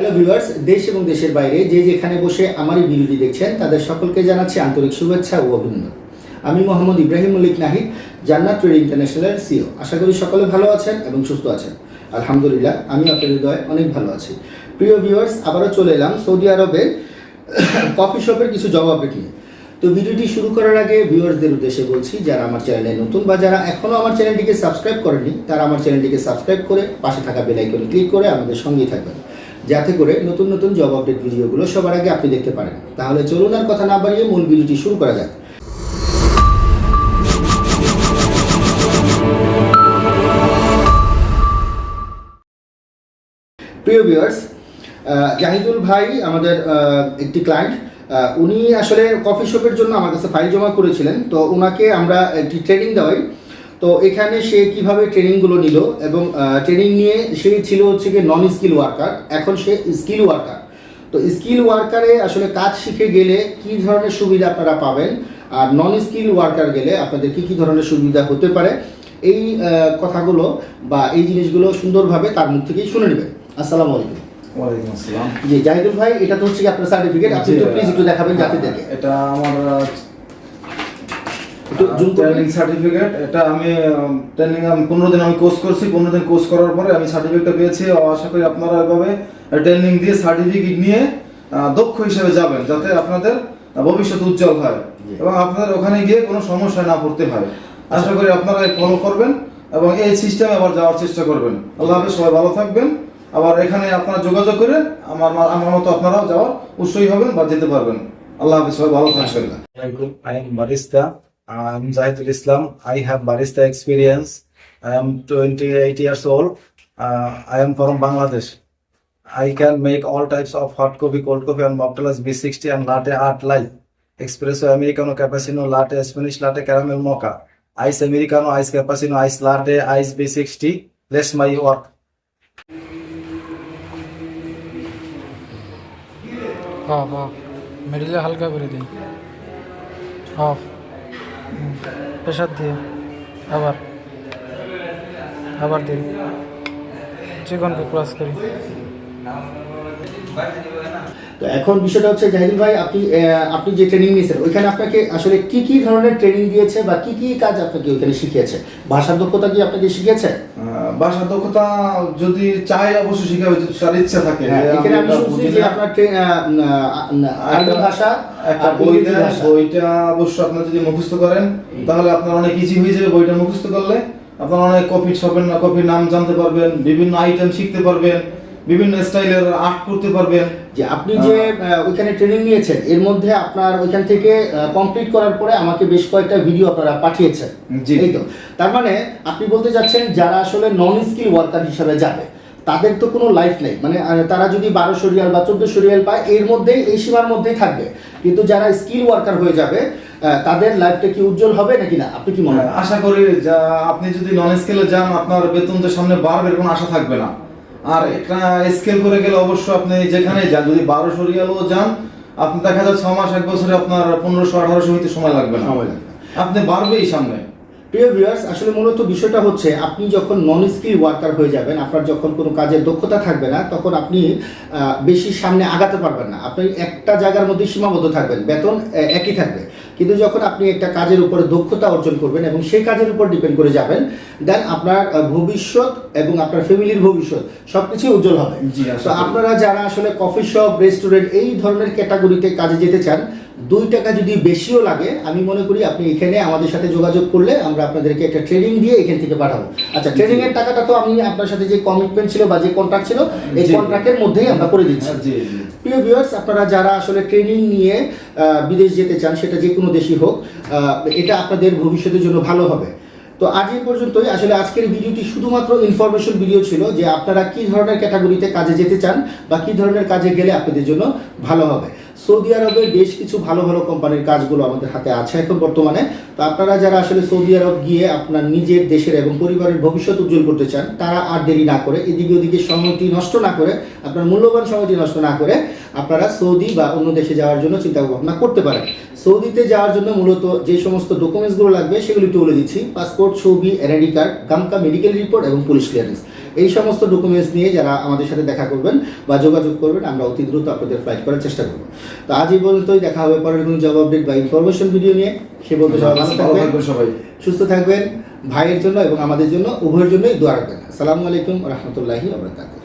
Hello viewers দেশ এবং দেশের বাইরে যে যেখানে বসে আমার ভিডিওটি দেখছেন, তাদের সকলকে জানাচ্ছি আন্তরিক শুভেচ্ছা ও অভিনন্দন। আমি মোহাম্মদ ইব্রাহিম মল্লিক নাহিদ, জান্নাত ট্রেড ইন্টারন্যাশনালের সিও আশা করি সকলে ভালো আছেন এবং সুস্থ আছেন। আলহামদুলিল্লাহ, আমি আপনাদের হৃদয়ে অনেক ভালো আছি। প্রিয় ভিউয়ার্স আবারও চলে এলাম সৌদি আরবের কফি শপের কিছু জবাব নিয়ে। তো ভিডিওটি শুরু করার আগে ভিউয়ার্সদের উদ্দেশ্যে বলছি, যারা আমার চ্যানেলে নতুন বা যারা এখনও আমার চ্যানেলটিকে সাবস্ক্রাইব করেনি তারা আমার চ্যানেলটিকে সাবস্ক্রাইব করে পাশে থাকা বেল আইকনে ক্লিক করে আমাদের সঙ্গেই থাকবেন। যাতে করে নতুন নতুন জব আপডেট ভিডিওগুলো সবার আগে আপনি দেখতে পারেন। তাহলে চলুন আর কথা না বাড়িয়ে মূল ভিডিওটি শুরু করা যাক। প্রিয় ভিউয়ার্স জাহিদুল ভাই আমাদের একটি ক্লায়েন্ট উনি আসলে কফি শপের জন্য আমার কাছে ফাইল জমা করেছিলেন। তো ওনাকে আমরা একটি ট্রেনিং দেওয়াই। তো এখানে সে কীভাবে ট্রেনিংগুলো নিল এবং ট্রেনিং নিয়ে সে ছিল হচ্ছে কি নন স্কিল ওয়ার্কার এখন সে স্কিল ওয়ার্কার তো স্কিল ওয়ার্কারে আসলে কাজ শিখে গেলে কি ধরনের সুবিধা আপনারা পাবেন? আর নন স্কিল ওয়ার্কার গেলে আপনাদের কি কি ধরনের সুবিধা হতে পারে? এই কথাগুলো বা এই জিনিসগুলো সুন্দরভাবে তার মুখ থেকেই শুনে নেবেন। আসসালামু আলাইকুম। ওয়ালাইকুম আসসালাম। জি জাহিদুল ভাই এটা তো হচ্ছে কি আপনার সার্টিফিকেট আপনি একটু প্লিজ একটু দেখাবেন জাতিদেরকে। এটা আমার ট্রেনিং সার্টিফিকেট এটা আমি ট্রেনিং আমি পনেরো দিন আমি কোর্স করছি পনেরো দিন কোর্স করার পরে আমি সার্টিফিকেটটা পেয়েছি। আশা করি আপনারা এভাবে ট্রেনিং দিয়ে সার্টিফিকেট নিয়ে দক্ষ হিসেবে যাবেন যাতে আপনাদের ভবিষ্যৎ উজ্জ্বল হয়। এবং আপনাদের ওখানে গিয়ে কোনো সমস্যা না পড়তে হয়। আশা করি আপনারা ফলো করবেন এবং এই সিস্টেমে আবার যাওয়ার চেষ্টা করবেন। আল্লাহ হাফেজ সবাই ভালো থাকবেন। আবার এখানে আপনারা যোগাযোগ করে আমার আমার মতো আপনারাও যাওয়ার উৎসাহী হবেন বা যেতে পারবেন। আল্লাহ হাফেজ সবাই ভালো থাকবেন. I am barista. I'm Zahidul Islam. I have barista experience. I am 28 years old. Uh, I am from Bangladesh. I can make all types of hot coffee, cold coffee, and mocktails B60 and latte art live. Espresso, Americano, cappuccino, latte, Spanish latte, caramel mocha. Ice Americano, ice cappuccino, ice latte, ice B60. That's my work. Off off মিডিলে হালকা করে দিই of pressure দিয়ে আবার আবার দিই চিকনকে cross করি। তো এখন বিষয়টা হচ্ছে জাহিদুল ভাই আপনি আপনি যে ট্রেনিং নিয়েছেন ওইখানে আপনাকে আসলে কি কি ধরনের ট্রেনিং দিয়েছে বা কি কি কাজ আপনাকে ওইখানে শিখিয়েছে? ভাষার দক্ষতা কি আপনাকে শিখিয়েছে? ভাষার দক্ষতা যদি চাই অবশ্যই শিখাবে যদি তার ইচ্ছা থাকে হ্যাঁ, এখানে আমি শুনছি যে আপনার আরবি ভাষা একটা। বইটা অবশ্য আপনার যদি মুখস্থ করেন তাহলে আপনার অনেক ইজি হয়ে যাবে বইটা মুখস্থ করলে। আপনার অনেক কফি শপের না কফির নাম জানতে পারবেন বিভিন্ন আইটেম শিখতে পারবেন। বিভিন্ন স্টাইলের আর্ট করতে পারবেন। যে আপনি যে ওইখানে ট্রেনিং নিয়েছেন এর মধ্যে আপনার ওইখান থেকে কমপ্লিট করার পরে আমাকে বেশ কয়েকটা ভিডিও আপনারা পাঠিয়েছেন। জি। এই তো। তার মানে আপনি বলতে চাচ্ছেন যারা আসলে নন স্কিল ওয়ার্কার হিসাবে যাবে তাদের তো কোনো লাইফ নেই। মানে তারা যদি বারোশো রিয়াল বা চোদ্দশো রিয়াল পায় এর মধ্যেই এই সীমার মধ্যেই থাকবে। কিন্তু যারা স্কিল ওয়ার্কার হয়ে যাবে তাদের লাইফটা কি উজ্জ্বল হবে নাকি না? আপনি কি মনে হয় আশা করি যা আপনি যদি নন স্কেলে যান আপনার বেতন তো সামনে বাড়বে এর কোনো আশা থাকবে না। আর একটা স্কেল করে গেলে অবশ্য আপনি যেখানে যান যদি বারোশো রিয়ালও যান আপনি দেখা যায় ছ মাস এক বছরে আপনার পনেরোশো আঠারোশো হইতে সময় লাগবে না সময় লাগবে। আপনি বাড়বেই সামনে প্রিয় ভিউয়ার্স আসলে মূলত বিষয়টা হচ্ছে আপনি যখন নন স্কিল ওয়ার্কার হয়ে যাবেন আপনার যখন কোনো কাজের দক্ষতা থাকবে না তখন আপনি বেশি সামনে আগাতে পারবেন না। আপনি একটা জায়গার মধ্যে সীমাবদ্ধ থাকবেন বেতন একই থাকবে। কিন্তু যখন আপনি একটা কাজের উপরে দক্ষতা অর্জন করবেন এবং সেই কাজের উপর ডিপেন্ড করে যাবেন দেন আপনার ভবিষ্যৎ এবং আপনার ফ্যামিলির ভবিষ্যৎ সব কিছুই উজ্জ্বল হবে। তো আপনারা যারা আসলে কফি শপ রেস্টুরেন্ট এই ধরনের ক্যাটাগরিতে কাজে যেতে চান দুই টাকা যদি বেশিও লাগে আমি মনে করি আপনি এখানে আমাদের সাথে যোগাযোগ করলে আমরা আপনাদেরকে একটা ট্রেনিং দিয়ে এখান থেকে পাঠাবো। আচ্ছা ট্রেনিং এর টাকাটা তো আমি আপনার সাথে যে কমিটমেন্ট ছিল বা যে কন্ট্রাক্ট ছিল এই। কন্ট্রাক্টের মধ্যেই আমরা করে দিচ্ছি। প্রিয় ভিউয়ার্স আপনারা যারা আসলে ট্রেনিং নিয়ে বিদেশ যেতে চান সেটা যে কোনো দেশই হোক এটা আপনাদের ভবিষ্যতের জন্য ভালো হবে। তো আজ এই পর্যন্তই। আসলে আজকের ভিডিওটি শুধুমাত্র ইনফরমেশন ভিডিও ছিল যে আপনারা কি ধরনের ক্যাটাগরিতে কাজে যেতে চান বা কি ধরনের কাজে গেলে আপনাদের জন্য ভালো হবে। সৌদি আরবে বেশ কিছু ভালো ভালো কোম্পানির কাজগুলো আমাদের হাতে আছে এখন বর্তমানে। তো আপনারা যারা আসলে সৌদি আরব গিয়ে আপনার নিজের দেশের এবং পরিবারের ভবিষ্যৎ উজ্জ্বল করতে চান, তারা আর দেরি না করে, এদিকে ওদিকে সময়টি নষ্ট না করে, আপনার মূল্যবান সময়টি নষ্ট না করে আপনারা সৌদি বা অন্য দেশে যাওয়ার জন্য চিন্তা ভাবনা করতে পারেন। সৌদিতে যাওয়ার জন্য মূলত যে সমস্ত ডকুমেন্টসগুলো লাগবে সেগুলো একটু বলে দিচ্ছি। পাসপোর্ট ছবি এনআইডি কার্ড গামকা মেডিকেল রিপোর্ট এবং পুলিশ ক্লিয়ারেন্স এই সমস্ত ডকুমেন্টস নিয়ে যারা আমাদের সাথে দেখা করবেন বা যোগাযোগ করবেন আমরা অতি দ্রুত আপনাদের ফ্লাইট করার চেষ্টা করব। তো আজই পর্যন্তই দেখা হবে পরের কোনো জব আপডেট বা ইনফরমেশন ভিডিও নিয়ে। সে বলতে সবাই সুস্থ থাকবেন ভাইয়ের জন্য এবং আমাদের জন্য উভয়ের জন্যই দোয়া রাখবেন। আসসালামু আলাইকুম রহমতুল্লাহি আবরকাত